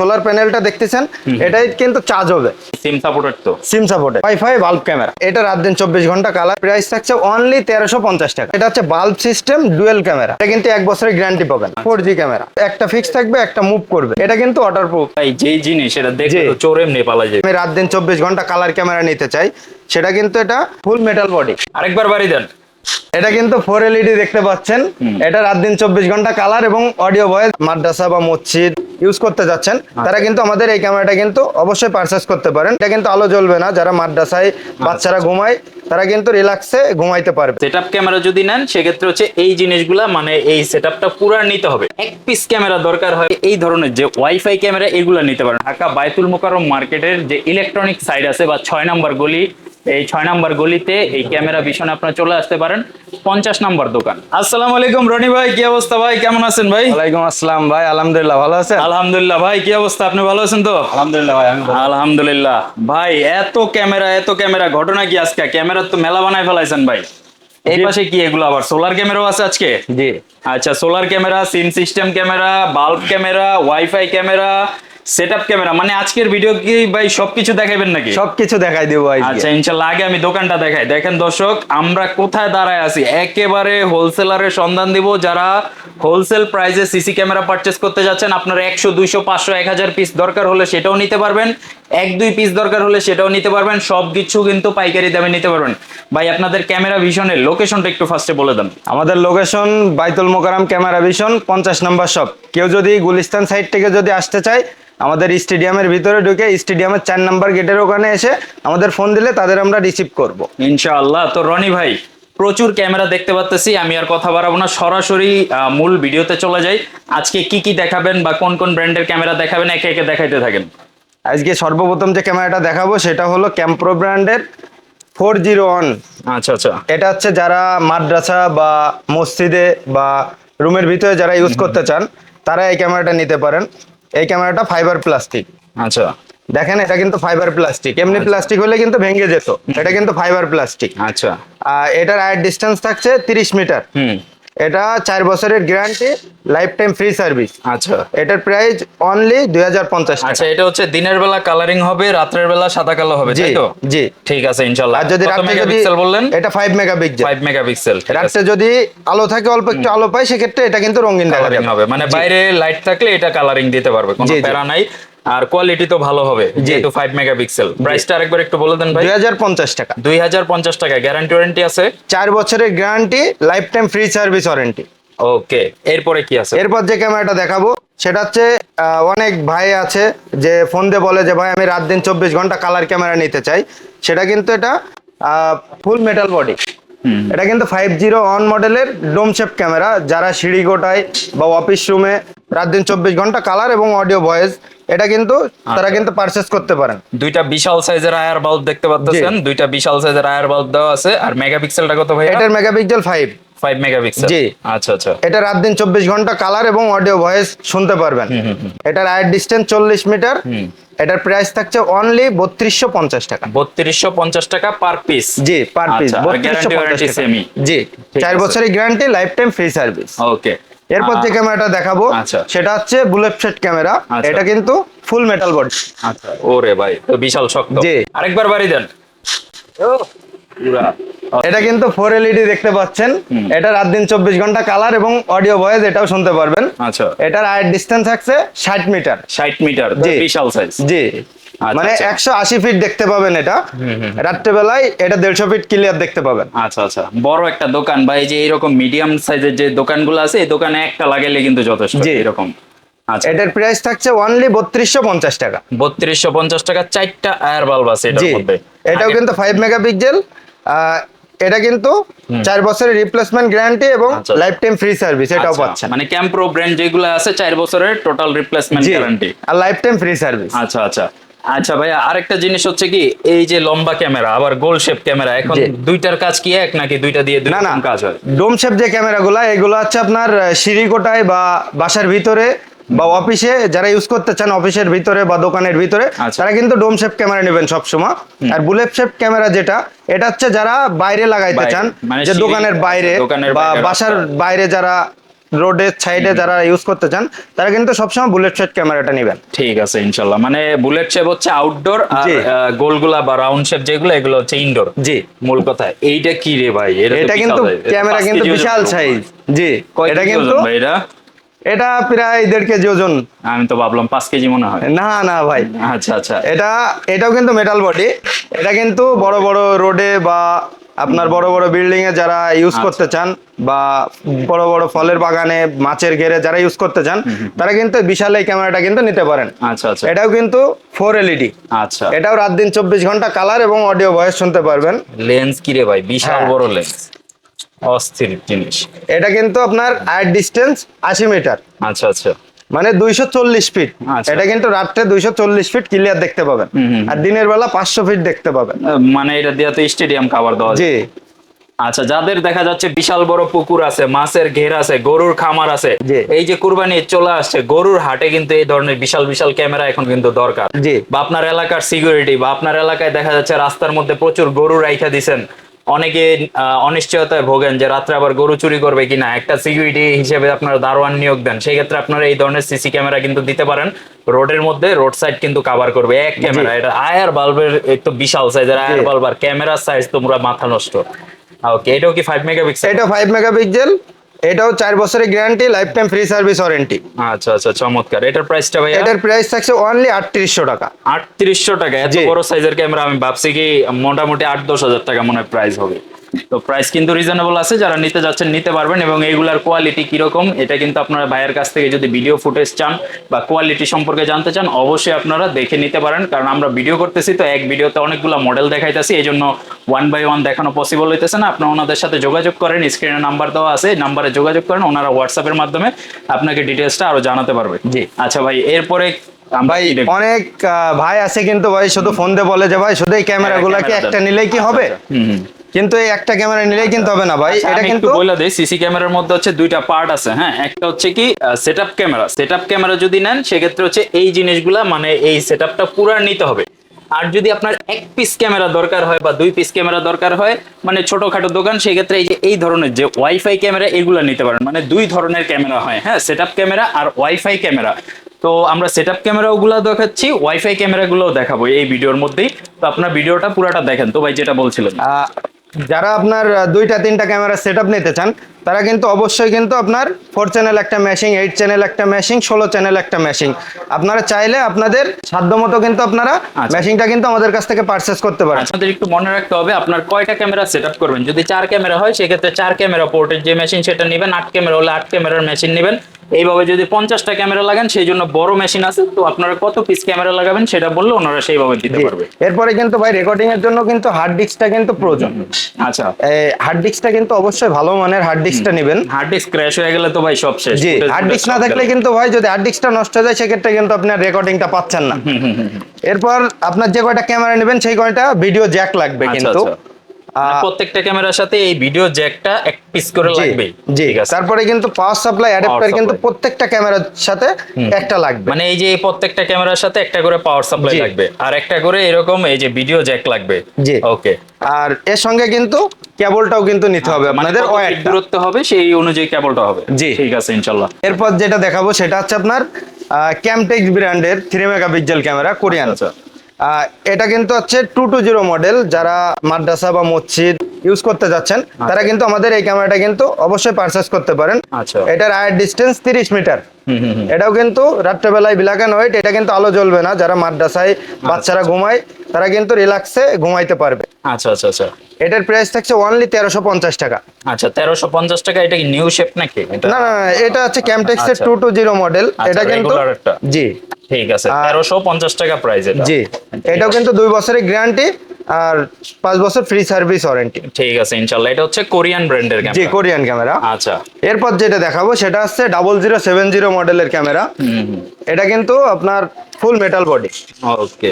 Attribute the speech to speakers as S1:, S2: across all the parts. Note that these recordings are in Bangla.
S1: সোলার প্যানেলটা দেখতেছেন এটাই কিন্তু চার্জ হবে।
S2: সিম সাপোর্টেড তো।
S1: সিম সাপোর্টে ওয়াইফাই বাল্ব ক্যামেরা এটা রাত দিন চব্বিশ ঘণ্টা কালার প্রাইস থাকছে অনলি তেরোশো পঞ্চাশ টাকা। এটা হচ্ছে বাল্ব সিস্টেম ডুয়েল ক্যামেরা এটা কিন্তু এক বছরের গ্যারান্টি পাবেন। ফোর জি ক্যামেরা একটা ফিক্স থাকবে একটা মুভ করবে। এটা কিন্তু ওয়াটার প্রুফ
S2: ভাই যেই জিনিস এটা দেখে চোর এমনি পালা যায়।
S1: আমি রাত দিন চব্বিশ ঘণ্টা কালার ক্যামেরা নিতে চাই। সেটা কিন্তু এটা ফুল মেটাল বডি
S2: আরেকবার বাড়ি দেন।
S1: এটা কিন্তু ফোর এলইডি দেখতে পাচ্ছেন। এটা রাত দিন চব্বিশ ঘণ্টা কালার এবং অডিও ভয়েস মাদ্রাসা বা মসজিদ ইউজ করতে যাচ্ছেন। তারা কিন্তু আমাদের এই ক্যামেরাটা কিন্তু অবশ্যই পারচেস করতে পারেন। এটা কিন্তু আলো জ্বলবে না। যারা মাদ্রাসায় বাচ্চারা ঘুমায় তারা কিন্তু রিল্যাক্সে ঘুমাইতে পারবে।
S2: সেটআপ ক্যামেরা যদি নেন সেক্ষেত্রে হচ্ছে এই জিনিসগুলা মানে এই সেটআপটা পুরা নিতে হবে। এক পিস ক্যামেরা দরকার হয় এই ধরনের যে ওয়াইফাই ক্যামেরা এগুলা নিতে পারেন। ঢাকা বাইতুল মোকাররম মার্কেটের যে ইলেকট্রনিক সাইড আছে বা ছয় নাম্বার গলি এই ছয় নাম্বার গলিতে এই ক্যামেরা ভীষণে আপনারা চলে আসতে পারেন। পঞ্চাশ নাম্বার দোকান। আসসালামু আলাইকুম রনি ভাই কি অবস্থা ভাই? কেমন আছেন ভাই?
S1: ওয়ালাইকুম আসসালাম ভাই আলহামদুলিল্লাহ ভালো আছেন?
S2: আলহামদুলিল্লাহ ভাই কি অবস্থা? আপনি ভালো আছেন তো?
S1: আলহামদুলিল্লাহ ভাই আমি
S2: আলহামদুলিল্লাহ। ভাই এত ক্যামেরা এত ক্যামেরা ঘটনা কি আজকে? ক্যামেরা তো মেলা বানায় ফেলাইছেন ভাই। এই। পাশে কি এগুলো আবার? সোলার ক্যামেরাও আছে আজকে?
S1: জি।
S2: আচ্ছা solar camera SIM system camera bulb camera WiFi camera setup camera মানে আজকের ভিডিও কি ভাই সবকিছু দেখাবেন নাকি?
S1: সবকিছু দেখাই দেবো আজকে।
S2: আচ্ছা ইনশাল্লাহ আগে আমি দোকানটা দেখাই। দেখেন দর্শক আমরা কোথায় দাঁড়ায় আছি? একেবারে হোলসেলারের সন্ধান দিব। যারা হোলসেল প্রাইসে সিসি ক্যামেরা পারচেস করতে যাচ্ছেন আপনার একশো দুইশো পাঁচশো এক হাজার পিস দরকার হলে সেটাও নিতে পারবেন। এক দুই পিস দরকার হলে সেটাও নিতে পারবেন। সব কিছু কিন্তু পাইকারি দামে নিতে পারবেন। ভাই আপনাদের ক্যামেরা ভিশনের লোকেশনটা একটু ফার্স্টে বলে দেন।
S1: আমাদের লোকেশন বাইতুল মোকারাম ক্যামেরা ভিশন পঞ্চাশ নম্বর শপ কেউ যদি গুলিস্তান সাইড থেকে যদি আসতে চায় আমাদের স্টেডিয়ামের ভিতরে ঢুকে স্টেডিয়ামের চার নাম্বার গেটের ওখানে এসে আমাদের ফোন দিলে তাদের আমরা রিসিভ করব।
S2: ইনশাআল্লাহ। তো রনি ভাই প্রচুর ক্যামেরা দেখতে পাচ্তেছি আমি আর কথা বাড়াবো না। সরাসরি মূল ভিডিওতে চলে যাই। আজকে কি কি দেখাবেন বা কোন কোন ব্র্যান্ডের ক্যামেরা দেখাবেন একে একে দেখাইতে থাকেন।
S1: আজকে সর্বপ্রথম যে ক্যামেরাটা দেখাবো সেটা হলো ক্যাম্প্রো ব্র্যান্ডের ফোর জিরো ওয়ান
S2: আচ্ছা আচ্ছা।
S1: এটা হচ্ছে যারা মাদ্রাসা বা মসজিদে বা রুমের ভিতরে যারা ইউজ করতে চান তারা এই ক্যামেরাটা নিতে পারেন। এই ক্যামেরাটা ফাইবার প্লাস্টিক
S2: আচ্ছা।
S1: দেখেন এটা কিন্তু ফাইবার প্লাস্টিক এমনি প্লাস্টিক হলে কিন্তু ভেঙে যেত। এটা কিন্তু ফাইবার প্লাস্টিক
S2: আচ্ছা।
S1: এটার আয়ের ডিস্টেন্স থাকছে তিরিশ মিটার
S2: হুম।
S1: এটা চার বছরের guarantee life time free service
S2: আচ্ছা।
S1: এটার প্রাইস অনলি দুই হাজার পঞ্চাশ
S2: আচ্ছা এটা হচ্ছে দিনের বেলা কালারিং হবে রাত্রের বেলা সাদা কালো হবে
S1: জি
S2: তো?
S1: জি।
S2: ঠিক আছে ইনশাআল্লাহ
S1: আর যদি রাত্রে যদি
S2: বললেন?
S1: এটা ফাইভ মেগাপিক্সেল
S2: 5 মেগাপিক্সেল
S1: রাত্রে যদি আলো থাকে অল্প একটু আলো পায় সেক্ষেত্রে এটা কিন্তু রঙিন
S2: কালারিং হবে। মানে বাইরে লাইট থাকলে এটা কালারিং দিতে পারবে কোনো। প্যারা নাই। আর কোয়ালিটি তো ভালো হবে যেহেতু 5 মেগাপিক্সেল প্রাইসটা আরেকবার একটু বলে দেন ভাই।
S1: দুই হাজার পঞ্চাশ টাকা।
S2: দুই হাজার পঞ্চাশ টাকা গ্যারান্টি ওয়ারেন্টি আছে?
S1: চার বছরের guarantee life time free service warranty
S2: okay এরপরে কি আছে?
S1: এরপর যে ক্যামেরাটা দেখাবো সেটা হচ্ছে অনেক ভাই আছে যে ফোন দিয়ে বলে যে ভাই আমি রাত দিন চব্বিশ ঘণ্টা কালার ক্যামেরা নিতে চাই। সেটা কিন্তু এটা ফুল মেটাল বডি এটা কিন্তু ফাইভ জিরো ওয়ান মডেলের ডোম শেপ ক্যামেরা যারা সিঁড়ি গোটায় বা অফিস রুমে রাত দিন চব্বিশ ঘণ্টা কালার এবং অডিও ভয়েস এটা কিন্তু তারা
S2: আচ্ছা।
S1: কিন্তু পারচেস করতে পারেন।
S2: দুইটা বিশাল সাইজের আয়ার বাল্ব দেখতে পাচ্ছেন দুইটা বিশাল সাইজের আয়ার বাল্ব দেওয়া আছে। আর মেগাপিক্সেলটা কত ভাই
S1: এটার মেগাপিক্সেল ফাইভ
S2: 5 মেগাপিক্সেল
S1: জি।
S2: আচ্ছা আচ্ছা।
S1: এটা রাত দিন চব্বিশ ঘণ্টা কালার এবং অডিও ভয়েস শুনতে পারবেন। এটার আয়ের ডিস্টেন্স চল্লিশ মিটার এটার প্রাইস থাকছে অনলি বত্রিশশো পঞ্চাশ টাকা।
S2: 3250 টাকা পার পিস
S1: জি পার পিস
S2: আচ্ছা, আর guarantee
S1: জি
S2: ঠিক
S1: চার
S2: আছে।
S1: বছরের guarantee life time free service
S2: okay
S1: এরপর যে ক্যামেরাটা দেখাবো
S2: আচ্ছা।
S1: সেটা হচ্ছে বুলেট সেট ক্যামেরা।
S2: আচ্ছা।
S1: এটা কিন্তু ফুল মেটাল বডি
S2: আচ্ছা। ওরে ভাই তো বিশাল শক্ত।
S1: জি।
S2: আরেকবার বাড়ি দেন।
S1: এটা কিন্তু ফোর এলইডি দেখতে পাচ্ছেন। এটা রাত দিন চব্বিশ ঘণ্টা কালার এবং অডিও ভয়েস এটাও শুনতে পারবেন।
S2: আচ্ছা।
S1: এটার আয়ের ডিস্টেন্স থাকছে ষাট মিটার
S2: 60 মিটার
S1: জি।
S2: বিশাল সাইজ
S1: জি।
S2: আচ্ছা,
S1: মানে
S2: আচ্ছা।
S1: একশো আশি ফিট দেখতে পাবেন এটা। রাত্রেবেলায় এটা দেড়শো ফিট ক্লিয়ার দেখতে পাবেন।
S2: আচ্ছা আচ্ছা। বড় একটা দোকান বা এই যে এরকম মিডিয়াম সাইজের যে দোকানগুলো আছে এই দোকানে একটা লাগাইলে কিন্তু যথেষ্ট। এরকম। আচ্ছা।
S1: এটার প্রাইস থাকছে অনলি বত্রিশশো পঞ্চাশ টাকা।
S2: বত্রিশশো পঞ্চাশ টাকা চারটা আয়ার বাল্ব আছে
S1: জি। এটাও কিন্তু ফাইভ মেগাপিক্সেল এটা কিন্তু চার বছরের রিপ্লেসমেন্ট গ্যারান্টি এবং
S2: আচ্ছা।
S1: লাইফ টাইম ফ্রি সার্ভিস এটাও
S2: আচ্ছা,
S1: পাচ্ছেন।
S2: মানে ক্যাম্প্রো ব্র্যান্ড যেগুলো আছে চার বছরের টোটাল রিপ্লেসমেন্ট গ্যারান্টি
S1: আর লাইফ টাইম ফ্রি সার্ভিস
S2: আচ্ছা আচ্ছা। আচ্ছা ভাইয়া আরেকটা জিনিস হচ্ছে কি এই যে লম্বা ক্যামেরা আবার গোল শেপ ক্যামেরা এখন দুইটার কাজ কি এক নাকি দুইটা দিয়ে দুই রকম কাজ হয়?
S1: ডোম শেপ যে ক্যামেরাগুলো এগুলো হচ্ছে আপনার সিঁড়িকোটায় বা বাসার ভিতরে বা অফিসে যারা ইউজ করতে চান অফিসের ভিতরে বা দোকানের ভিতরে
S2: আচ্ছা।
S1: তারা কিন্তু ডোম শেপ ক্যামেরা নেবেন সবসময়। আর বুলেট শেপ ক্যামেরা যেটা এটা হচ্ছে যারা বাইরে লাগাইতে চান
S2: মানে
S1: যে দোকানের বাইরে বা বাসার বাইরে যারা রোডের সাইডে যারা ইউজ করতে চান তারা কিন্তু সবসময় বুলেট শেড ক্যামেরাটা নেবেন।
S2: ঠিক আছে ইনশাল্লাহ। মানে বুলেট শেপ হচ্ছে আউটডোর আর গোলগুলা বা রাউন্ড শেপ যেগুলো এগুলো হচ্ছে ইনডোর
S1: জি।
S2: মূল কথা এইটা কি রে ভাই?
S1: এটা কিন্তু ক্যামেরা কিন্তু বিশাল সাইজ জি এটা কিন্তু
S2: এটা?
S1: এটা প্রায় দেড় কেজি ওজন।
S2: আমি তো ভাবলাম পাঁচ কেজি মনে হয়।
S1: না না ভাই।
S2: আচ্ছা আচ্ছা।
S1: এটা এটাও কিন্তু মেটাল বডি এটা কিন্তু বড় বড় রোডে বা আপনার বড় বড় বিল্ডিং এ যারা ইউজ
S2: আচ্ছা।
S1: করতে চান বা বড় বড় ফলের বাগানে মাছের ঘেরে যারা ইউজ করতে চান তারা কিন্তু বিশাল এই ক্যামেরাটা কিন্তু নিতে পারেন।
S2: আচ্ছা আচ্ছা।
S1: এটাও কিন্তু ফোর এলইডি
S2: আচ্ছা।
S1: এটাও রাত দিন চব্বিশ ঘণ্টা কালার এবং অডিও ভয়েস শুনতে পারবেন।
S2: লেন্স কি রে ভাই? বিশাল
S1: হ্যাঁ।
S2: বড় লেন্স অস্থির জিনিস।
S1: এটা কিন্তু আপনার আয়ার ডিস্টেন্স আশি মিটার
S2: আচ্ছা আচ্ছা।
S1: মানে দুইশো চল্লিশ ফিট
S2: আচ্ছা।
S1: এটা কিন্তু রাত্রে দুইশো চল্লিশ ফিট ক্লিয়ার দেখতে পাবেন। আর দিনের বেলা পাঁচশো ফিট দেখতে পাবেন
S2: মানে এটা দিয়ে তো স্টেডিয়াম কাভার দেওয়া
S1: জি
S2: আচ্ছা যাদের দেখা যাচ্ছে বিশাল বড় পুকুর আছে মাছের ঘের আছে গরুর খামার আছে। এই যে কুরবানি চলে আসছে গরুর হাটে কিন্তু এই ধরনের বিশাল বিশাল ক্যামেরা এখন কিন্তু দরকার
S1: জি।
S2: বা আপনার এলাকার সিকিউরিটি বা আপনার এলাকায় দেখা যাচ্ছে রাস্তার মধ্যে প্রচুর গরু রাইখা দিছেন অনেকে অনিশ্চয়তায় ভোগেন যে রাত্রে আবার গরু চুরি করবে কিনা একটা সিকিউরিটি হিসেবে আপনারা দারোয়ান নিয়োগ দেন। সেই ক্ষেত্রে আপনারা এই ধরনের সিসি ক্যামেরা কিন্তু দিতে পারেন। রোডের মধ্যে রোড সাইড কিন্তু কভার করবে। এক ক্যামেরা এটা আয়ার বাল্বের একটু বিশাল সাইজের আয়ার বাল্ব আর ক্যামেরার সাইজ তোমরা মাথা নষ্ট। ওকে এটাও কি ফাইভ মেগাপিক্সেল
S1: এটা ফাইভ মেগাপিক্সেল এটাও চার বছরের guarantee life time free service warranty
S2: আচ্ছা আচ্ছা চমৎকার। এটার প্রাইসটা ভাই
S1: এটার প্রাইস থাকছে অনলি আটত্রিশশো টাকা।
S2: আটত্রিশশো টাকা এত বড় সাইজের ক্যামেরা আমি ভাবছি কি মোটামুটি আট দশ হাজার টাকা মনে হয় প্রাইস হবে। তো প্রাইস কিন্তু রিজনেবল আছে যারা নিতে যাচ্ছেন নিতে পারবেন এবং এইগুলার কোয়ালিটি কীরকম এটা কিন্তু আপনারা ভাইয়ের কাছ থেকে যদি ভিডিও ফুটেজ চান বা কোয়ালিটি সম্পর্কে জানতে চান অবশ্যই আপনারা দেখে নিতে পারেন কারণ আমরা ভিডিও করতেছি তো এক ভিডিওতে অনেকগুলো মডেল দেখাইতেছি এই জন্য ওয়ান বাই ওয়ান দেখানো পসিবল হইতেছে না আপনারা ওনাদের সাথে যোগাযোগ করেন স্ক্রিনে নাম্বার দেওয়া আছে নাম্বারে যোগাযোগ করেন ওনারা হোয়াটসঅ্যাপের মাধ্যমে আপনাকে ডিটেলসটা আরও জানাতে পারবে
S1: জি।
S2: আচ্ছা ভাই এরপরে
S1: ভাই অনেক ভাই আছে কিন্তু ভাই শুধু ফোন দিয়ে বলে যে ভাই শুধু এই ক্যামেরা গুলাকে একটা। নিলেই কি হবে
S2: আচ্ছা, হুম, হুম।
S1: কিন্তু এই একটা ক্যামেরা নিলেই কিন্তু হবে না ভাই
S2: আচ্ছা,
S1: এটা কিন্তু
S2: একটু বলে দেই সিসি ক্যামেরার মধ্যে হচ্ছে দুইটা পার্ট আছে হ্যাঁ? একটা হচ্ছে কি সেটআপ ক্যামেরা সেটআপ ক্যামেরা যদি নেন সেক্ষেত্রে হচ্ছে এই জিনিসগুলা মানে এই সেটআপটা পুরো নিতে হবে। আর যদি আপনার এক পিস ক্যামেরা দরকার হয় বা দুই পিস ক্যামেরা দরকার হয় মানে ছোটখাটো দোকান সেক্ষেত্রে এই যে এই ধরনের যে ওয়াইফাই ক্যামেরা এগুলো নিতে পারেন। মানে দুই ধরনের ক্যামেরা হয় হ্যাঁ? সেটআপ ক্যামেরা আর ওয়াইফাই ক্যামেরা তো আমরা সেটআপ ক্যামেরা গুলো দেখাচ্ছি ওয়াইফাই ক্যামেরা গুলো দেখাবো এই ভিডিওর মধ্যেই। তো আপনার ভিডিওটা পুরাটা দেখেন। তো ভাই যেটা বলছিলেন।
S1: যারা আপনার দুইটা তিনটা ক্যামেরা সেট নিতে চান তারা কিন্তু অবশ্যই কিন্তু আপনার ফোর চ্যানেল একটা ম্যাশিং এইট চ্যানেল একটা ম্যাশিং ষোলো চ্যানেল একটা ম্যাশিং আপনারা চাইলে আপনাদের সাধ্য মতো কিন্তু আপনারা
S2: আচ্ছা।
S1: ম্যাশিংটা কিন্তু আমাদের কাছ থেকে পারচেস করতে পারেন।
S2: আপনাদের একটু মনে রাখতে হবে আপনার কয়টা ক্যামেরা সেট করবেন? যদি চার ক্যামেরা হয় সেক্ষেত্রে চার ক্যামেরা পোর্টের যে মেশিন সেটা নেবেন আট ক্যামেরা হলে আট ক্যামেরার মেশিন নেবেন। এইভাবে যদি পঞ্চাশটা ক্যামেরা লাগান সেই জন্য বড় মেশিন আছে তো আপনারা কত পিস ক্যামেরা লাগাবেন সেটা বললে ওনারা সেইভাবে দিতে পারবে।
S1: এরপরে কিন্তু ভাই রেকর্ডিং এর জন্য কিন্তু হার্ড ডিস্কটা কিন্তু প্রয়োজন।
S2: আচ্ছা।
S1: হার্ড ডিস্কটা কিন্তু অবশ্যই ভালো মানের হার্ড ডিস্কটা নেবেন।
S2: হার্ড ডিস্ক ক্র্যাশ হয়ে গেলে তো ভাই সব শেষ।
S1: জি হার্ড ডিস্ক না থাকলে কিন্তু ভাই যদি হার্ড ডিস্কটা নষ্ট হয়ে যায় সেক্ষেত্রে কিন্তু আপনার রেকর্ডিংটা পাচ্ছেন না। এরপর আপনার যে কয়টা ক্যামেরা নেবেন সেই কয়টা? ভিডিও জ্যাক লাগবে
S2: আচ্ছা,
S1: কিন্তু।
S2: আচ্ছা। প্রত্যেকটা ক্যামেরার সাথে এই ভিডিও জ্যাকটা এক পিস করে লাগবে।
S1: জি। তারপরে কিন্তু পাওয়ার সাপ্লাই অ্যাডাপ্টার কিন্তু প্রত্যেকটা ক্যামেরার সাথে একটা লাগবে।
S2: মানে এই যে প্রত্যেকটা ক্যামেরার সাথে একটা করে পাওয়ার সাপ্লাই লাগবে। আর একটা করে এরকম এই যে ভিডিও জ্যাক লাগবে।
S1: জি।
S2: ওকে
S1: আর এর সঙ্গে কিন্তু কেবলটাও কিন্তু নিতে হবে
S2: মানে
S1: আপনাদের
S2: দূরত্ব হবে সেই অনুযায়ী কেবলটা হবে।
S1: জি।
S2: ঠিক আছে ইনশাল্লাহ
S1: এরপর যেটা দেখাবো সেটা হচ্ছে আপনার ক্যামটেক্স ব্র্যান্ডের থ্রি মেগাপিক্সেল ক্যামেরা কোরিয়ান এটা কিন্তু হচ্ছে টু টু জিরো মডেল যারা মাদ্রাসা বা মসজিদ ইউজ করতে যাচ্ছেন তারা কিন্তু আমাদের এই ক্যামেরাটা কিন্তু অবশ্যই পারচেস করতে পারেন।
S2: আচ্ছা।
S1: এটার আয়ের ডিস্টেন্স তিরিশ মিটার এটাও কিন্তু রাত্রেবেলায় ব্ল্যাক অ্যান্ড হোয়াইট এটা কিন্তু আলো জ্বলবে না। যারা মাদ্রাসায় বাচ্চারা ঘুমায় তারা কিন্তু রিল্যাক্সে ঘুমাইতে পারবে।
S2: আচ্ছা আচ্ছা আচ্ছা।
S1: এটার প্রাইস থাকছে অনলি তেরোশো পঞ্চাশ টাকা।
S2: আচ্ছা তেরোশো পঞ্চাশ টাকা এটা কি নিউ শেপ নাকি?
S1: না না এটা হচ্ছে ক্যামটেক্সের
S2: আচ্ছা।
S1: টু টু জিরো মডেল
S2: আচ্ছা,
S1: এটা কিন্তু জি।
S2: ঠিক আছে
S1: আর-
S2: তেরোশো পঞ্চাশ টাকা প্রাইস এটা।
S1: জি এটাও কিন্তু দুই বছরের গ্যারান্টি আর পাঁচ বছর ফ্রি সার্ভিস ওয়ারেন্টি
S2: ঠিক আছে ইনশাল্লাহ এটা হচ্ছে কোরিয়ান ব্র্যান্ডের
S1: জি কোরিয়ান ক্যামেরা
S2: আচ্ছা।
S1: এরপর যেটা দেখাবো সেটা হচ্ছে ডাবল জিরো সেভেন জিরো মডেলের ক্যামেরা এটা কিন্তু আপনার ফুল মেটাল বডি
S2: ওকে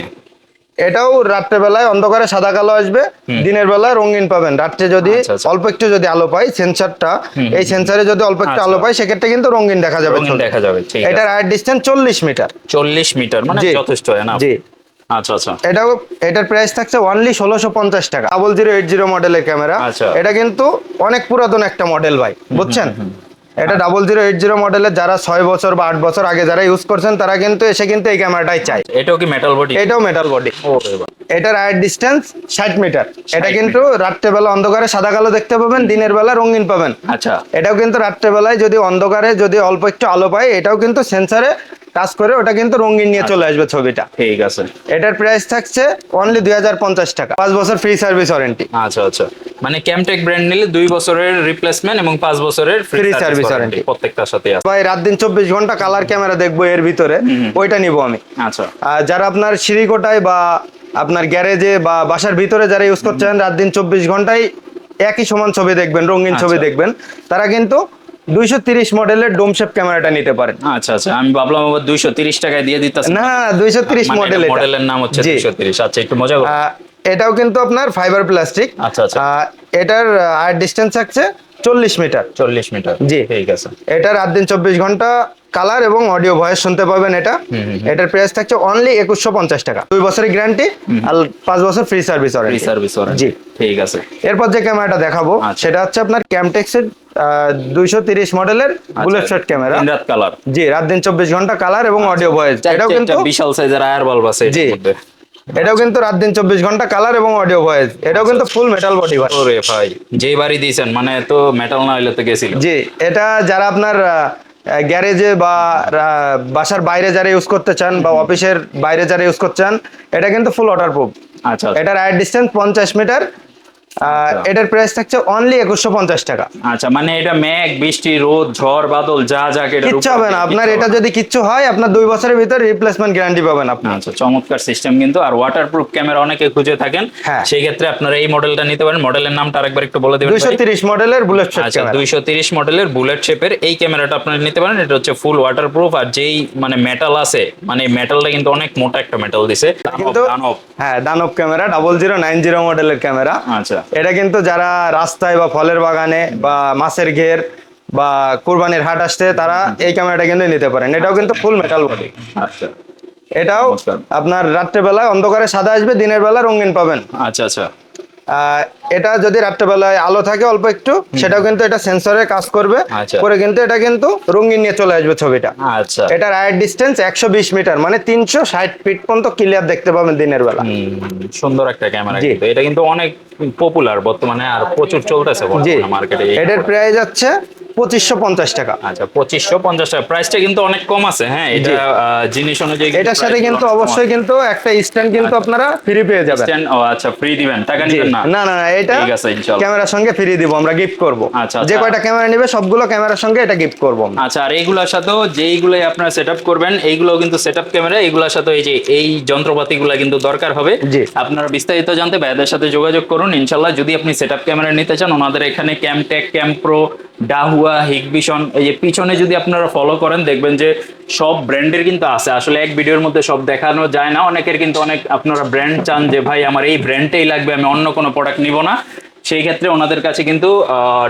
S1: এটাও রাত্রেবেলায় অন্ধকারে সাদা কালো আসবে দিনের বেলায় রঙিন পাবেন। রাত্রে যদি
S2: আচ্ছা, আচ্ছা।
S1: অল্প একটু যদি আলো পাই সেন্সারটা এই সেন্সারে যদি অল্প একটু
S2: আচ্ছা।
S1: আলো পাই সেক্ষেত্রে কিন্তু রঙিন দেখা যাবে
S2: দেখা যাবে
S1: এটার আয়ের ডিস্টেন্স চল্লিশ মিটার।
S2: চল্লিশ মিটার মানে। যথেষ্ট হয় না?
S1: জি।
S2: আচ্ছা আচ্ছা।
S1: এটাও এটার প্রাইস থাকছে অনলি ষোলোশো পঞ্চাশ টাকা। ডাবল জিরো এইট জিরো মডেলের ক্যামেরা
S2: আচ্ছা।
S1: এটা কিন্তু অনেক পুরাতন একটা মডেল ভাই বুঝছেন? এটা ডাবল জিরো এইট জিরো মডেলের যারা ছয় বছর বা আট বছর আগে যারা ইউজ করছেন তারা কিন্তু এসে কিন্তু এই ক্যামেরাটাই চাই
S2: এটাও কি মেটাল বডি
S1: এটাও মেটাল বডি এটার আয়ের ডিস্টেন্স ষাট মিটার এটা কিন্তু রাত্রেবেলা অন্ধকারে সাদা কালো দেখতে পাবেন দিনের বেলা রঙিন পাবেন।
S2: আচ্ছা।
S1: এটাও কিন্তু রাত্রেবেলায় যদি অন্ধকারে যদি অল্প একটু আলো পায় এটাও কিন্তু সেন্সারে কাজ করে ওটা কিন্তু রঙিন নিয়ে চলে আসবে ছবিটা।
S2: ঠিক আছে।
S1: এটার প্রাইস থাকছে অনলি দুই হাজার পঞ্চাশ টাকা পাঁচ বছর ফ্রি সার্ভিস ওয়ারেন্টি
S2: আচ্ছা আচ্ছা। মানে ক্যামটেক ব্র্যান্ড নিলে দুই বছরের রিপ্লেসমেন্ট এবং পাঁচ বছরের ফ্রি সার্ভিস ওয়ারেন্টি। প্রত্যেকটার সাথে আছে।
S1: ভাই রাত দিন চব্বিশ ঘণ্টা কালার ক্যামেরা দেখব এর ভিতরে ওইটা নিব আমি।
S2: আচ্ছা।
S1: আর যারা আপনার সিঁড়িকোটায় বা আপনার গ্যারেজে বা বাসার ভিতরে যারা ইউজ করছেন রাত দিন চব্বিশ ঘন্টায় একই সমান ছবি দেখবেন রঙিন ছবি
S2: আচ্ছা।
S1: দেখবেন। তারা কিন্তু দুইশো তিরিশ মডেলের ডোমশেপ ক্যামেরাটা নিতে পারেন।
S2: আচ্ছা আচ্ছা। আমি ভাবলাম আবার দুইশো তিরিশ টাকায় দিয়ে দিতেছে
S1: না দুইশো তিরিশ মডেল
S2: মডেলের নাম হচ্ছে দুইশো তিরিশ। আচ্ছা একটু মজা
S1: এটাও কিন্তু আপনার ফাইবার প্লাস্টিক
S2: আচ্ছা, আচ্ছা।
S1: এটার আর ডিস্টেন্স থাকছে চল্লিশ মিটার
S2: চল্লিশ মিটার
S1: জি।
S2: ঠিক আছে।
S1: এটা রাত দিন চব্বিশ ঘণ্টা কালার এবং অডিও ভয়েস শুনতে পাবেন এটা। এটার প্রাইস থাকছে অনলি একুশশো পঞ্চাশ টাকা। দুই বছরের গ্যারান্টি আর পাঁচ বছর ফ্রি সার্ভিস
S2: ফ্রি সার্ভিস
S1: জি।
S2: ঠিক আছে।
S1: এরপর যে ক্যামেরাটা দেখাবো
S2: আচ্ছা।
S1: সেটা হচ্ছে আপনার ক্যামটেক্সের দুইশো তিরিশ মডেলের বুলেট শট ক্যামেরা
S2: রাত কালার
S1: জি রাত দিন চব্বিশ ঘণ্টা কালার এবং অডিও ভয়েস এটাও কিন্তু
S2: বিশাল সাইজের আয়ার বাল্ব আছে
S1: জি। এটাও কিন্তু রাত দিন চব্বিশ ঘণ্টা কালার এবং অডিও ভয়েস এটাও কিন্তু ফুল মেটাল বডি ভাই
S2: যেই বাড়ি দিয়েছেন মানে তো মেটাল না হইলে তো গেছিল।
S1: জি এটা যারা আপনার গ্যারেজে বা বাসার বাইরে যারা ইউজ করতে চান বা অফিসের বাইরে যারা ইউজ করতে চান এটা কিন্তু ফুল ওয়াটার প্রুফ
S2: আচ্ছা আচ্ছা।
S1: এটার আয়ার ডিস্টেন্স পঞ্চাশ মিটার এটার প্রাইস থাকছে অনলি একুশশো পঞ্চাশ টাকা।
S2: আচ্ছা মানে এটা মেঘ বৃষ্টি রোদ ঝড় বাদল যা যা
S1: কিচ্ছু হবে না। আপনার এটা যদি কিচ্ছু হয় আপনার দুই বছরের ভিতরে রিপ্লেসমেন্ট গ্যারান্টি পাবেন আপনি।
S2: আচ্ছা চমৎকার সিস্টেম কিন্তু। আর ওয়াটারপ্রুফ ক্যামেরা অনেকে খুঁজে থাকেন।
S1: হ্যাঁ।
S2: সেই ক্ষেত্রে আপনারা এই মডেলটা নিতে পারেন। মডেলের নামটা আরেকবার একটু বলে দেবেন
S1: দুইশো
S2: ভাই?
S1: তিরিশ মডেলের বুলেট শট
S2: আচ্ছা
S1: ক্যামেরা
S2: দুইশো তিরিশ মডেলের বুলেট শেপের এই ক্যামেরাটা আপনারা নিতে পারেন। এটা হচ্ছে ফুল ওয়াটারপ্রুফ আর যেই মানে মেটাল আছে মানে মেটালটা কিন্তু অনেক মোটা একটা মেটাল দিছে। দানব
S1: হ্যাঁ দানব camera double zero nine zero মডেলের ক্যামেরা
S2: আচ্ছা।
S1: এটা কিন্তু যারা রাস্তায় বা ফলের বাগানে বা মাছের ঘের বা কুরবানির হাট আসতে তারা এই ক্যামেরাটা কিন্তু নিতে পারেন। এটাও কিন্তু ফুল মেটাল বডি
S2: আচ্ছা।
S1: এটাও। আপনার রাত্রেবেলায় অন্ধকারে সাদা আসবে দিনের বেলা রঙিন পাবেন।
S2: আচ্ছা আচ্ছা।
S1: এটা যদি রাত্রেবেলায় আলো থাকে অল্প একটু সেটাও কিন্তু এটা সেন্সরে কাজ করবে।
S2: পরে
S1: করে কিন্তু এটা কিন্তু রঙিন নিয়ে চলে আসবে ছবিটা।
S2: আচ্ছা।
S1: এটার আয়ের ডিস্টেন্স একশো বিশ মিটার মানে তিনশো ষাট ফিট পর্যন্ত ক্লিয়ার দেখতে পাবেন দিনের বেলা।
S2: সুন্দর একটা ক্যামেরা
S1: জি।
S2: কিন্তু। এটা কিন্তু অনেক পপুলার বর্তমানে আর প্রচুর চলতেছে
S1: জি।
S2: মার্কেটে
S1: এটার প্রাইস যাচ্ছে পঁচিশশো পঞ্চাশ টাকা।
S2: আচ্ছা পঁচিশশো পঞ্চাশ টাকা। প্রাইসটা কিন্তু অনেক কম আছে হ্যাঁ? এটা জিনিস অনুযায়ী
S1: এটার সাথে কিন্তু অবশ্যই কিন্তু একটা স্ট্যান্ড কিন্তু আপনারা ফ্রি পেয়ে যাবেন।
S2: Stand- ও আচ্ছা ফ্রি দিবেন। টাকা। নিবেন না?
S1: না না এটা
S2: ঠিক আছে, ইনশাল্লাহ।
S1: ক্যামেরার সঙ্গে ফ্রি দিব আমরা গিফট করব।
S2: আচ্ছা,
S1: যে
S2: আচ্ছা।
S1: কয়টা ক্যামেরা নেবে সবগুলো ক্যামেরার সঙ্গে এটা গিফট করব
S2: আচ্ছা আর এইগুলোর সাথেও যেইগুলোই আপনারা সেট আপ করবেন এইগুলো কিন্তু সেট আপ ক্যামেরা এইগুলোর সাথে এই যে এই যন্ত্রপাতিগুলো কিন্তু দরকার হবে। আপনারা বিস্তারিত জানতে ভাইদের সাথে যোগাযোগ করুন ইনশাল্লাহ। যদি আপনি সেট আপ ক্যামেরা নিতে চান ওনাদের এখানে ক্যামটেক ক্যামপ্রো ডাহুয়া, হিগবিশন, এই যে পিছনে যদি আপনারা ফলো করেন, দেখবেন যে সব ব্র্যান্ডের কিন্তু আছে। আসলে এক ভিডিওর মধ্যে সব দেখানো যায় না। অনেকের কিন্তু অনেক আপনারা ব্র্যান্ড চান যে, ভাই, আমার এই ব্র্যান্ডটাই লাগবে, আমি অন্য কোনো প্রোডাক্ট নিব না। সেই ক্ষেত্রে ওনাদের কাছে কিন্তু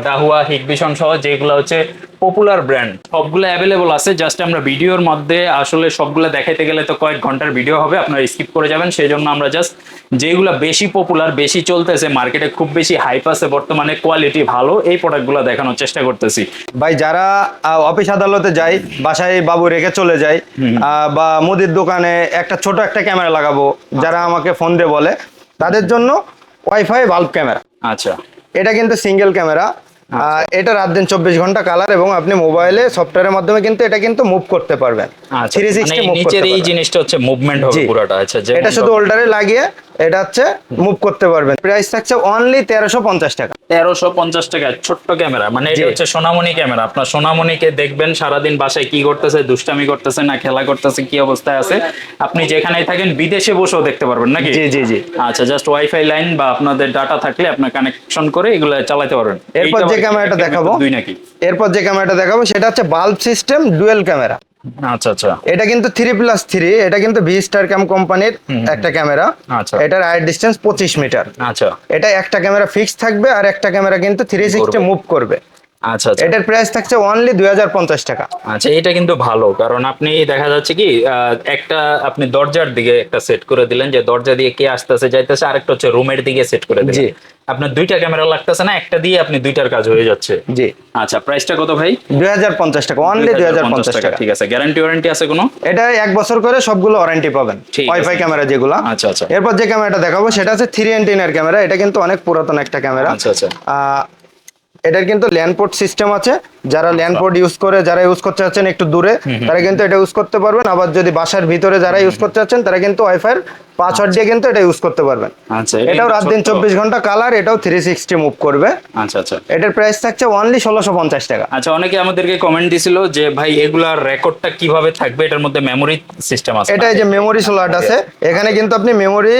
S2: ডাহুয়া হিগভিশন সহ যেগুলো হচ্ছে পপুলার ব্র্যান্ড সবগুলো অ্যাভেলেবল আছে। জাস্ট আমরা ভিডিওর মধ্যে আসলে সবগুলো দেখাইতে গেলে তো কয়েক ঘণ্টার ভিডিও হবে আপনারা স্কিপ করে যাবেন। সেই জন্য আমরা জাস্ট যেগুলো বেশি পপুলার বেশি চলতেছে মার্কেটে খুব বেশি হাইপ আছে বর্তমানে কোয়ালিটি ভালো এই প্রোডাক্টগুলো দেখানোর চেষ্টা করতেছি।
S1: ভাই যারা অফিস আদালতে যায় বাসায় বাবু রেখে চলে যায় বা মুদির দোকানে একটা ছোট একটা ক্যামেরা লাগাবো যারা আমাকে ফোন দিয়ে বলে তাদের জন্য ওয়াইফাই বাল্ব ক্যামেরা
S2: আচ্ছা।
S1: এটা কিন্তু সিঙ্গেল ক্যামেরা এটা রাত দিন চব্বিশ ঘণ্টা কালার এবং আপনি মোবাইলে সফটওয়্যারের মাধ্যমে কিন্তু এটা কিন্তু মুভ করতে পারবেন।
S2: আচ্ছা
S1: থ্রি
S2: মানে
S1: সিক্সটি
S2: নিচের এই জিনিসটা হচ্ছে মুভমেন্ট হবে পুরোটা আচ্ছা
S1: এটা শুধু ওল্ডারে লাগিয়ে এটা হচ্ছে মুভ করতে পারবেন। প্রাইস থাকছে অনলি তেরোশো পঞ্চাশ টাকা।
S2: তেরোশো পঞ্চাশ টাকা ছোট্ট ক্যামেরা মানে এটা হচ্ছে সোনামণি ক্যামেরা। আপনার সোনামণিকে দেখবেন সারাদিন বাসায় কি করতেছে দুষ্টামি করতেছে না খেলা করতেছে কি অবস্থায় আছে। আপনি যেখানেই থাকেন বিদেশে বসেও দেখতে পারবেন নাকি?
S1: জি জি জি।
S2: আচ্ছা জাস্ট ওয়াইফাই লাইন বা আপনাদের ডাটা থাকলে আপনার কানেকশন করে এগুলো চালাতে পারবেন।
S1: এরপর যে ক্যামেরাটা দেখাবো
S2: দুই নাকি?
S1: এরপর যে ক্যামেরাটা দেখাবো সেটা হচ্ছে বাল্ব সিস্টেম ডুয়েল ক্যামেরা
S2: আচ্ছা আচ্ছা।
S1: এটা কিন্তু থ্রি প্লাস থ্রি এটা কিন্তু ভি স্টার ক্যাম কোম্পানির একটা ক্যামেরা
S2: আচ্ছা।
S1: এটার আয়ের ডিস্টেন্স পঁচিশ মিটার
S2: আচ্ছা।
S1: এটা একটা ক্যামেরা ফিক্স থাকবে আর একটা ক্যামেরা কিন্তু থ্রি সিক্সটি মুভ করবে।
S2: আচ্ছা আচ্ছা।
S1: এটার প্রাইস থাকছে অনলি দুই হাজার পঞ্চাশ টাকা।
S2: আচ্ছা এটা কিন্তু ভালো কারণ আপনি দেখা যাচ্ছে কি একটা আপনি দরজার দিকে একটা সেট করে দিলেন যে দরজা দিয়ে কে আসতেছে যাইতেছে আরেকটা হচ্ছে রুমের দিকে সেট করে দিলেন। আপনার দুইটা ক্যামেরা লাগতেছে না একটা দিয়ে আপনি দুইটার কাজ হয়ে যাচ্ছে।
S1: জি।
S2: আচ্ছা প্রাইসটা কত ভাই?
S1: দুই হাজার পঞ্চাশ টাকা অনলি দুই হাজার পঞ্চাশ টাকা
S2: ঠিক আছে। গ্যারান্টি ওয়ারেন্টি আছে কোনো?
S1: এটা এক বছর করে সবগুলো ওয়ারেন্টি পাবেন ওয়াইফাই ক্যামেরা যেগুলো।
S2: আচ্ছা, আচ্ছা।
S1: এরপর যে ক্যামেরাটা দেখাবো সেটা হচ্ছে থ্রি এন্টিনার ক্যামেরা এটা কিন্তু অনেক পুরাতন একটা ক্যামেরা
S2: আচ্ছা আচ্ছা।
S1: এটার কিন্তু ল্যান্ডপোর্ট সিস্টেম আছে। যারা ল্যান্ডপোর্ট ইউজ করে যারা ইউজ করতে চাচ্ছেন একটু দূরে তারা কিন্তু এটা ইউজ করতে পারবেন। আবার যদি বাসার ভিতরে যারা ইউজ করতে চাচ্ছেন তারা কিন্তু ওয়াইফাই পাসওয়ার্ড দিয়ে কিন্তু এটা ইউজ করতে পারবেন।
S2: আচ্ছা
S1: এটাও রাত দিন চব্বিশ ঘণ্টা কালার এটাও থ্রি সিক্সটি মুভ করবে।
S2: আচ্ছা আচ্ছা।
S1: এটার প্রাইস থাকছে অনলি ষোলোশো পঞ্চাশ টাকা।
S2: আচ্ছা অনেকে আমাদেরকে কমেন্ট দিছিল যে ভাই এগুলার রেকর্ডটা কীভাবে থাকবে? এটার মধ্যে মেমোরি সিস্টেম আছে।
S1: এটা এই যে মেমোরি স্লট আছে। এখানে কিন্তু আপনি মেমোরি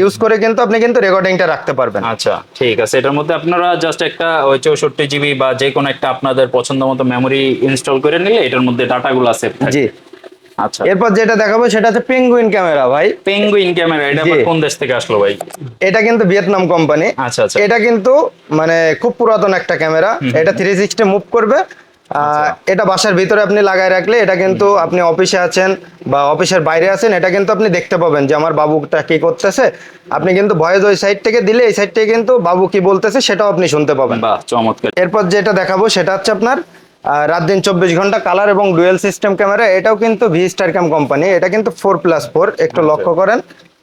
S1: ইউজ করে কিন্তু আপনি কিন্তু রেকর্ডিংটা রাখতে পারবেন।
S2: আচ্ছা ঠিক আছে। এটার মধ্যে আপনারা জাস্ট একটা ওই চৌষট্টি জিবি বা যে কোনো একটা আপনাদের পছন্দ মতো মেমোরি ইনস্টল করে নিলে এটার মধ্যে ডাটাগুলো সেভ
S1: জি।
S2: আচ্ছা।
S1: এরপর যেটা দেখাবো সেটা হচ্ছে পেঙ্গুইন ক্যামেরা ভাই।
S2: পেঙ্গুইন ক্যামেরা এটা আবার কোন দেশ থেকে আসলো ভাই?
S1: এটা কিন্তু ভিয়েতনাম কোম্পানি
S2: আচ্ছা আচ্ছা।
S1: এটা কিন্তু মানে খুব পুরাতন একটা ক্যামেরা এটা থ্রি সিক্সটি মুভ করবে। এটা বাসার ভিতরে আপনি লাগাই রাখলে এটা কিন্তু আপনি অফিসে আছেন বা অফিসের বাইরে আছেন এটা কিন্তু আপনি দেখতে পাবেন যে আমার বাবুটা কি করতেছে। আপনি কিন্তু ভয়েস ওই সাইড থেকে দিলে এই সাইড থেকে কিন্তু বাবু কি বলতেছে সেটাও আপনি শুনতে পাবেন।
S2: চমৎকার।
S1: এরপর যেটা দেখাবো সেটা হচ্ছে আপনার রাত দিন চব্বিশ ঘণ্টা কালার এবং ডুয়েল সিস্টেম ক্যামেরা এটাও কিন্তু ভি স্টার ক্যাম কোম্পানি এটা কিন্তু ফোর প্লাস ফোর একটু লক্ষ্য করেন।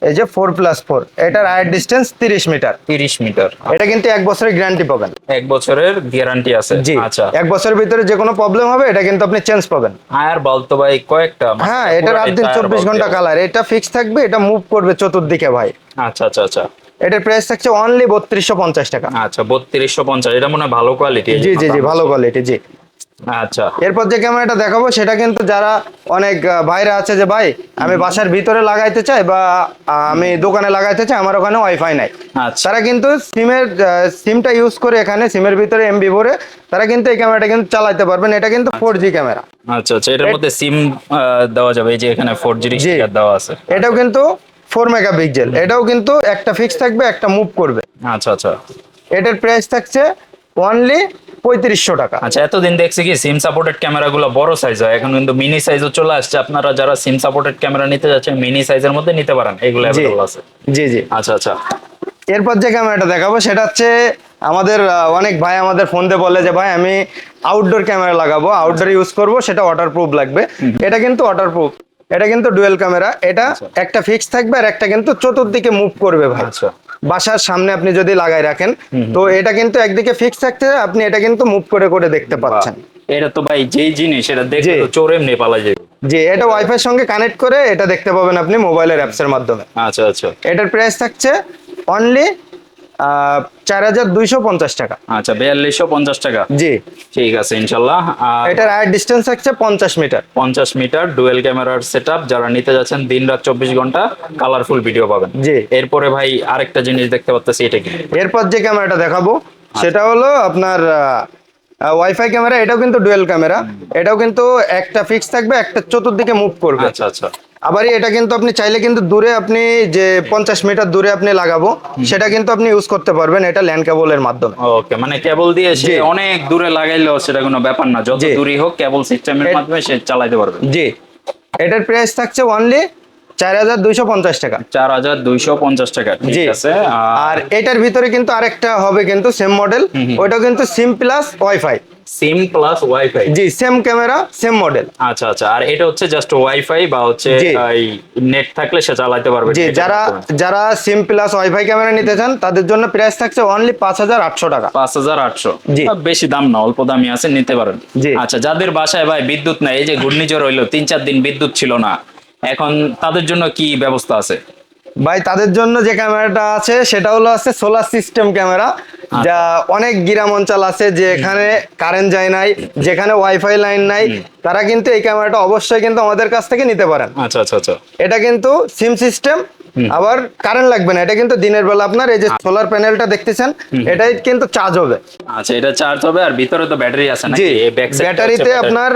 S1: এই যে ফোর প্লাস ফোর এটার আয়ের ডিস্টেন্স তিরিশ মিটার
S2: তিরিশ মিটার
S1: এটা কিন্তু এক বছরের গ্যারান্টি পাবেন।
S2: এক বছরের গ্যারান্টি আছে।
S1: জি
S2: আচ্ছা।
S1: এক বছরের ভিতরে যে কোনো প্রবলেম হবে এটা কিন্তু আপনি চেঞ্জ পাবেন।
S2: আয়ার বল তো ভাই কয়েকটা
S1: হ্যাঁ এটা রাত দিন চব্বিশ ঘণ্টা কালার এটা ফিক্স থাকবে এটা মুভ করবে চতুর্দিকে ভাই।
S2: আচ্ছা আচ্ছা আচ্ছা।
S1: এটার প্রাইস থাকছে অনলি বত্রিশশো পঞ্চাশ টাকা।
S2: আচ্ছা বত্রিশশো পঞ্চাশ। এটা মনে হয় ভালো কোয়ালিটি
S1: জি জি জি ভালো কোয়ালিটি জি।
S2: আচ্ছা।
S1: এরপর যে ক্যামেরাটা দেখাবো সেটা কিন্তু যারা অনেক ভাইরা আছে যে ভাই আমি বাসার ভিতরে লাগাইতে চাই বা আমি দোকানে লাগাইতে চাই আমার ওখানে ওয়াইফাই নাই।
S2: আচ্ছা।
S1: তারা কিন্তু সিমের সিমটা ইউজ করে এখানে সিমের ভিতরে এমবি ভরে তারা কিন্তু এই ক্যামেরাটা কিন্তু চালাতে পারবেন। এটা কিন্তু ফোর জি ক্যামেরা।
S2: আচ্ছা আচ্ছা। এটার মধ্যে সিম দেওয়া যাবে এই যে এখানে ফোর জি। দেওয়া আছে।
S1: এটাও কিন্তু ফোর মেগাপিক্সেল এটাও কিন্তু একটা ফিক্স থাকবে একটা মুভ করবে।
S2: আচ্ছা আচ্ছা।
S1: এটার প্রাইস থাকছে অনলি পঁয়ত্রিশশো টাকা।
S2: আচ্ছা এতদিন দেখছি কি সিম সাপোর্টেড ক্যামেরাগুলো বড় সাইজ হয় এখন কিন্তু মিনি সাইজও চলে আসছে। আপনারা যারা সিম সাপোর্টেড ক্যামেরা নিতে যাচ্ছেন মিনি সাইজের মধ্যে নিতে পারেন এগুলো
S1: জি
S2: আছে।
S1: জি জি।
S2: আচ্ছা আচ্ছা।
S1: এরপর যে ক্যামেরাটা দেখাবো সেটা হচ্ছে আমাদের অনেক ভাই আমাদের ফোন দিয়ে বলে যে ভাই আমি আউটডোর ক্যামেরা লাগাবো আউটডোর ইউজ করব সেটা ওয়াটার প্রুফ লাগবে এটা কিন্তু ওয়াটার প্রুফ এটা কিন্তু ডুয়েল ক্যামেরা এটা একটা ফিক্স থাকবে আর একটা কিন্তু চতুর্দিকে মুভ করবে ভাই।
S2: আচ্ছা।
S1: বাসার সামনে আপনি যদি লাগাই রাখেন তো এটা কিন্তু একদিকে ফিক্স থাকতে আপনি এটা কিন্তু মুভ করে করে দেখতে পাচ্ছেন।
S2: এটা তো ভাই যেই জিনিস এটা দেখে
S1: জি।
S2: তো চোর এমনি পালা যাবে।
S1: যে এটা ওয়াইফাই সঙ্গে কানেক্ট করে এটা দেখতে পাবেন আপনি মোবাইলের অ্যাপসের মাধ্যমে।
S2: আচ্ছা আচ্ছা।
S1: এটার প্রাইস থাকছে অনলি চার হাজার দুইশো পঞ্চাশ টাকা।
S2: আচ্ছা বিয়াল্লিশশো পঞ্চাশ টাকা।
S1: জি।
S2: ঠিক আছে ইনশাল্লাহ।
S1: এটার আয়ের ডিস্টেন্স থাকছে পঞ্চাশ মিটার
S2: পঞ্চাশ মিটার ডুয়েল ক্যামেরার সেট যারা নিতে যাচ্ছেন দিন রাত চব্বিশ ঘণ্টা কালারফুল ভিডিও পাবেন।
S1: জি।
S2: এরপরে ভাই আরেকটা জিনিস দেখতে পাচ্ছি এটা কি?
S1: এরপর যে ক্যামেরাটা দেখাবো সেটা হলো আপনার ওয়াইফাই ক্যামেরা এটাও কিন্তু ডুয়েল ক্যামেরা এটাও কিন্তু একটা ফিক্স থাকবে একটা চতুর্দিকে মুভ করবে।
S2: আচ্ছা আচ্ছা।
S1: আবার এটা কিন্তু আপনি চাইলে কিন্তু দূরে আপনি যে পঞ্চাশ মিটার দূরে আপনি লাগাবো সেটা কিন্তু আপনি ইউজ করতে পারবেন এটা ল্যান্ড কেবলের মাধ্যমে।
S2: ওকে মানে কেবল দিয়ে সে অনেক দূরে লাগাইলেও সেটা কোনো ব্যাপার না। যত। দূরই হোক কেবল সিস্টেমের মাধ্যমে সে চালাতে পারবে।
S1: জি। এটার প্রাইস থাকছে অনলি চার হাজার দুইশো পঞ্চাশ টাকা।
S2: ঠিক আছে।
S1: আর এটার ভিতরে কিন্তু আরেকটা হবে কিন্তু সেম মডেল কিন্তু SIM plus WiFi
S2: SIM plus WiFi
S1: জি সেম ক্যামেরা সেম মডেল
S2: আচ্ছা আচ্ছা আর এটা হচ্ছে জাস্ট ওয়াইফাই বা হচ্ছে নেট থাকলে সে চালাতে পারবে।
S1: জি যারা যারা সিম প্লাস ওয়াইফাই ক্যামেরা নিতে চান তাদের জন্য প্রাইস থাকছে অনলি পাঁচ হাজার আটশো টাকা। জি।
S2: বেশি দাম না অল্প দামি আছে নিতে পারেন।
S1: জি।
S2: আচ্ছা যাদের বাসায় ভাই বিদ্যুৎ নাই এই যে ঘূর্ণিঝড় হইল তিন চার দিন বিদ্যুৎ ছিল না এখন তাদের জন্য কি ব্যবস্থা আছে?
S1: ভাই তাদের জন্য যে ক্যামেরাটা আছে সেটা হলো আছে সোলার সিস্টেম ক্যামেরা যা অনেক গ্রাম অঞ্চল আছে যে এখানে কারেন্ট যায় নাই যেখানে ওয়াইফাই লাইন নাই তারা কিন্তু এই ক্যামেরাটা অবশ্যই কিন্তু আমাদের কাছ থেকে নিতে পারেন।
S2: আচ্ছা আচ্ছা আচ্ছা।
S1: এটা কিন্তু সিম সিস্টেম আবার কারেন্ট লাগবে না এটা কিন্তু দিনের বেলা আপনার এই যে সোলার প্যানেলটা দেখতেছেন এটাই কিন্তু চার্জ হবে।
S2: আচ্ছা এটা চার্জ হবে আর ভিতরে তো ব্যাটারি আছে নাকি?
S1: ব্যাটারিতে আপনার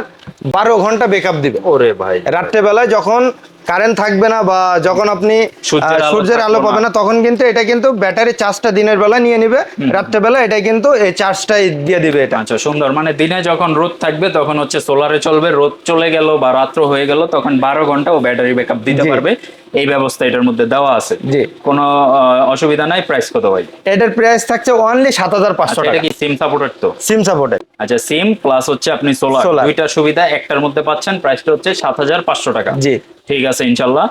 S1: বারো ঘণ্টা বেকআপ দিবে।
S2: ওরে ভাই।
S1: রাত্রে বেলায় যখন কারেন্ট থাকবে না বা যখন আপনি
S2: সূর্যের আলো
S1: পাবে
S2: না।
S1: তখন কিন্তু এটা কিন্তু ব্যাটারি চার্জটা দিনের বেলা নিয়ে নিবে রাত্রেবেলা এটা কিন্তু এই চার্জটাই দিয়ে দিবে এটা।
S2: আচ্ছা সুন্দর। মানে দিনে যখন রোদ থাকবে তখন হচ্ছে সোলারে চলবে রোদ চলে গেল বা রাত্র হয়ে গেল তখন বারো ঘণ্টা ও ব্যাটারি ব্যাকআপ দিতে পারবে। এই ব্যবস্থা এটার মধ্যে দেওয়া আছে।
S1: জি।
S2: কোনো অসুবিধা নাই প্রাইস কত ভাই?
S1: এটার প্রাইস থাকছে অনলি সাত হাজার পাঁচশো
S2: আচ্ছা,
S1: টাকা।
S2: কি সিম সাপোর্টেড তো?
S1: সিম সাপোর্টের
S2: আচ্ছা সিম প্লাস হচ্ছে আপনি সোলার। দুইটা সুবিধা একটার মধ্যে পাচ্ছেন প্রাইসটা হচ্ছে সাত হাজার পাঁচশো টাকা।
S1: জি।
S2: ঠিক আছে, ইনশাল্লাহ।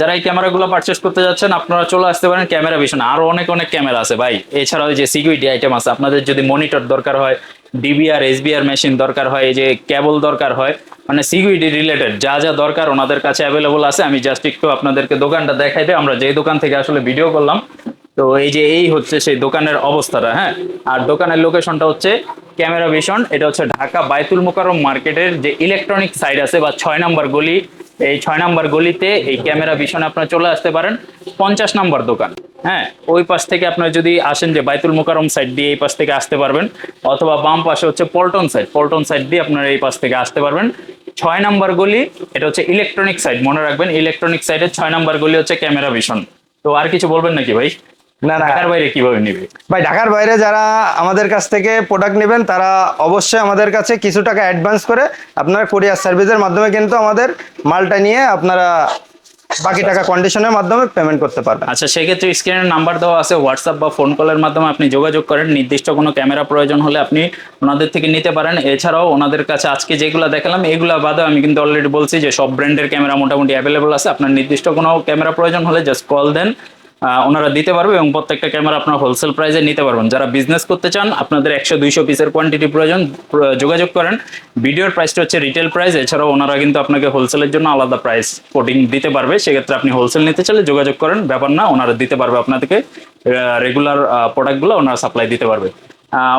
S2: যারা এই ক্যামেরাগুলো পারচেস করতে যাচ্ছেন, আপনারা চলে আসতে পারেন ক্যামেরা ভিশন আরও অনেক অনেক ক্যামেরা আছে ভাই। এছাড়াও যে সিকিউরিটি আইটেম আছে, আপনাদের যদি মনিটর দরকার হয় ডিবিআর এসবিআর মেশিন দরকার হয়, এই যে কেবল দরকার হয় মানে সিকিউরিটি রিলেটেড যা যা দরকার ওনাদের কাছে অ্যাভেলেবল আছে, আমি জাস্ট একটু আপনাদেরকে দোকানটা দেখাই দিই। আমরা যেই দোকান থেকে আসলে ভিডিও করলাম, তো এই যে এই হচ্ছে সেই দোকানের অবস্থাটা হ্যাঁ? আর দোকানের লোকেশনটা হচ্ছে ক্যামেরা ভিশন এটা হচ্ছে ঢাকা বাইতুল মোকাররম মার্কেটের যে ইলেকট্রনিক সাইড আছে বা ছয় নম্বর গলি এই ছয় নম্বর গলিতে এই ক্যামেরা ভিশনে আপনারা চলে আসতে পারেন। পঞ্চাশ নম্বর দোকান। হ্যাঁ ওই পাশ থেকে আপনারা যদি আসেন যে বাইতুল মোকাররম সাইড দিয়ে এই পাশ থেকে আসতে পারবেন, অথবা বাম পাশে হচ্ছে পল্টন সাইড পল্টন সাইড দিয়ে আপনারা এই পাশ থেকে আসতে পারবেন। ছয় নম্বর গলি, এটা হচ্ছে ইলেকট্রনিক সাইড মনে রাখবেন ইলেকট্রনিক সাইডের ছয় নম্বর গলি হচ্ছে ক্যামেরা ভিশন তো আর কিছু বলবেন নাকি ভাই?
S1: না না।
S2: ঢাকার বাইরে কীভাবে নিবে?
S1: ভাই ঢাকার বাইরে যারা আমাদের কাছ থেকে প্রোডাক্ট নেবেন তারা অবশ্যই আমাদের কাছে কিছু টাকা অ্যাডভান্স করে আপনারা কোরিয়ার সার্ভিসের মাধ্যমে কিন্তু আমাদের মালটা নিয়ে আপনারা বাকি টাকা কন্ডিশনের মাধ্যমে পেমেন্ট করতে পারবেন।
S2: আচ্ছা সেক্ষেত্রে স্ক্রিনের নাম্বার দেওয়া আছে হোয়াটসঅ্যাপ বা ফোন কলের মাধ্যমে আপনি যোগাযোগ করেন। নির্দিষ্ট কোনো ক্যামেরা প্রয়োজন হলে আপনি ওনাদের থেকে নিতে পারেন। এছাড়াও ওনাদের কাছে আজকে যেগুলো দেখালাম এগুলো বাদে আমি কিন্তু অলরেডি বলছি যে সব ব্র্যান্ডের ক্যামেরা মোটামুটি অ্যাভেলেবল আছে। আপনার নির্দিষ্ট কোনো ক্যামেরা প্রয়োজন হলে জাস্ট কল দেন। ওনারা দিতে পারবে এবং প্রত্যেকটা ক্যামেরা আপনার হোলসেল প্রাইসে নিতে পারবেন। যারা বিজনেস করতে চান, আপনাদের একশো দুইশো পিসের কোয়ান্টিটি প্রয়োজন যোগাযোগ করেন। ভিডিওর প্রাইসটা হচ্ছে রিটেল প্রাইস এছাড়াও ওনারা কিন্তু আপনাকে হোলসেলের জন্য আলাদা প্রাইস কোডিং দিতে পারবে। সেক্ষেত্রে আপনি হোলসেল নিতে চাইলে যোগাযোগ করেন, ব্যাপার না, ওনারা দিতে পারবে আপনাদেরকে রেগুলার প্রোডাক্টগুলো ওনারা সাপ্লাই দিতে পারবে।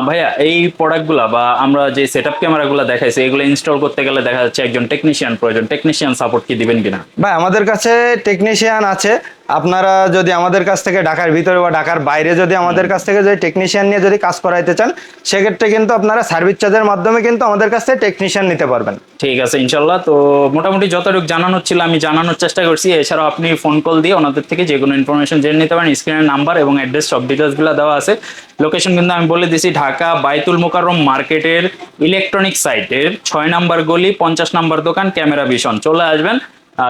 S2: ভাইয়া, এই প্রোডাক্টগুলো বা আমরা যে সেট আপ ক্যামেরাগুলো দেখাইছি, এগুলো ইনস্টল করতে গেলে দেখা যাচ্ছে একজন টেকনিশিয়ান প্রয়োজন। টেকনিশিয়ান সাপোর্ট কি দিবেন কিনা?
S1: ভাই, আমাদের কাছে টেকনিশিয়ান আছে। আপনারা যদি আমাদের কাছ থেকে ঢাকার ভিতরে বা ঢাকার বাইরে যদি আমাদের কাছ থেকে যদি টেকনিশিয়ান নিয়ে যদি কাজ করাইতে চান সেক্ষেত্রে কিন্তু আপনারা সার্ভিস চার্জের মাধ্যমে কিন্তু আমাদের কাছ থেকে টেকনিশিয়ান নিতে পারবেন।
S2: ঠিক আছে ইনশাল্লাহ। তো মোটামুটি যতটুকু জানানোর ছিল আমি জানানোর চেষ্টা করছি। এছাড়াও আপনি ফোন কল দিয়ে ওনাদের থেকে যে কোনো ইনফরমেশন জেনে নিতে পারেন। স্ক্রিনের নাম্বার এবং অ্যাড্রেস সব ডিটেলসগুলো দেওয়া আছে। লোকেশন কিন্তু আমি বলে দিছি ঢাকা বাইতুল মোকাররম মার্কেটের ইলেকট্রনিক সাইটের ছয় নাম্বার গলি পঞ্চাশ নাম্বার দোকান ক্যামেরা ভিশন চলে আসবেন।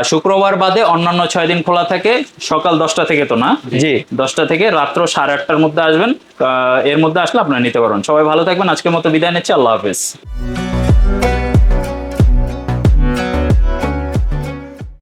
S2: শুক্রবার বাদে অন্যান্য ছয় দিন খোলা থাকে সকাল দশটা থেকে তো না?
S1: জি।
S2: দশটা থেকে রাত্র সাড়ে আটটার মধ্যে আসবেন আহ, এর মধ্যে আসলে আপনারা নিতে পারবেন। সবাই ভালো থাকবেন আজকের মতো বিদায় নিচ্ছি আল্লাহ হাফিজ।